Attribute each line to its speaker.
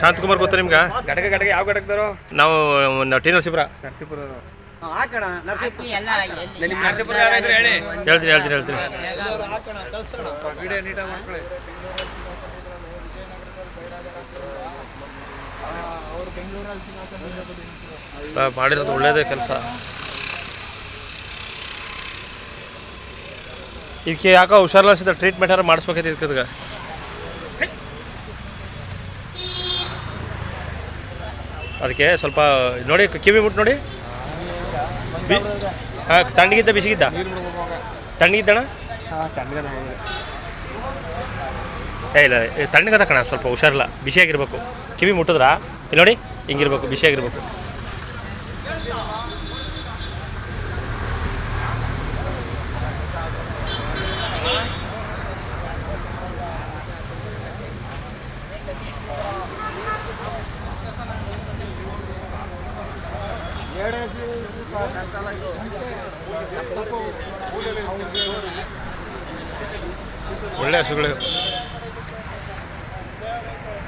Speaker 1: ಶಾಂತಕುಮಾರ್ ಗೊತ್ತಾ ನಿಮ್ಗೆ?
Speaker 2: ಘಟಕ ಘಟಕ ಯಾವ ಘಟಕದವರು?
Speaker 1: ನಾವು ಟಿ ನರಸೀಪುರ.
Speaker 2: ನರಸೀಪುರದವರು.
Speaker 3: ಹಾಕೋಣ
Speaker 4: ಎಲ್ಲ ಎಲ್ಲಿ?
Speaker 2: ನಿಮ್ಮ ನರಸೀಪುರ
Speaker 1: ಹೇಳ್ತೀನಿ ಹೇಳ್ತೀನಿ ಹೇಳ್ತೀನಿ.
Speaker 2: ವಿಡಿಯೋ ನೀಟಾಗಿ ಮಾಡ್ಕೊಳ್ಳಿ.
Speaker 1: ಆ, ಮಾಡಿರೋದು ಒಳ್ಳೇದೇ ಕೆಲಸ. ಇದಕ್ಕೆ ಯಾಕೋ ಹುಷಾರ್ಲಾಸಿದ ಟ್ರೀಟ್ಮೆಂಟ್ ಏನಾರು ಮಾಡಿಸ್ಬೇಕೈತೆ ಇದಕ್ಕೆ. ಅದಕ್ಕೆ ಸ್ವಲ್ಪ ನೋಡಿ, ಕಿವಿ ಮುಟ್ಟು ನೋಡಿ. ಹಾಂ, ತಣ್ಣಗಿದ್ದ, ಬಿಸಿಗಿದ್ದ? ತಣ್ಣಗಿದ್ದಣ ಏ, ಇಲ್ಲ ತಣ್ಣಗದ ಕಣ, ಸ್ವಲ್ಪ ಹುಷಾರಿಲ್ಲ. ಬಿಸಿಯಾಗಿರ್ಬೇಕು. ಕಿವಿ ಮುಟ್ಟಿದ್ರಾ? ಇಲ್ಲಿ ನೋಡಿ, ಹಿಂಗಿರ್ಬೇಕು, ಬಿಸಿಯಾಗಿರ್ಬೇಕು. ಒಳ್ಳೆ ಹಸುಗಳು.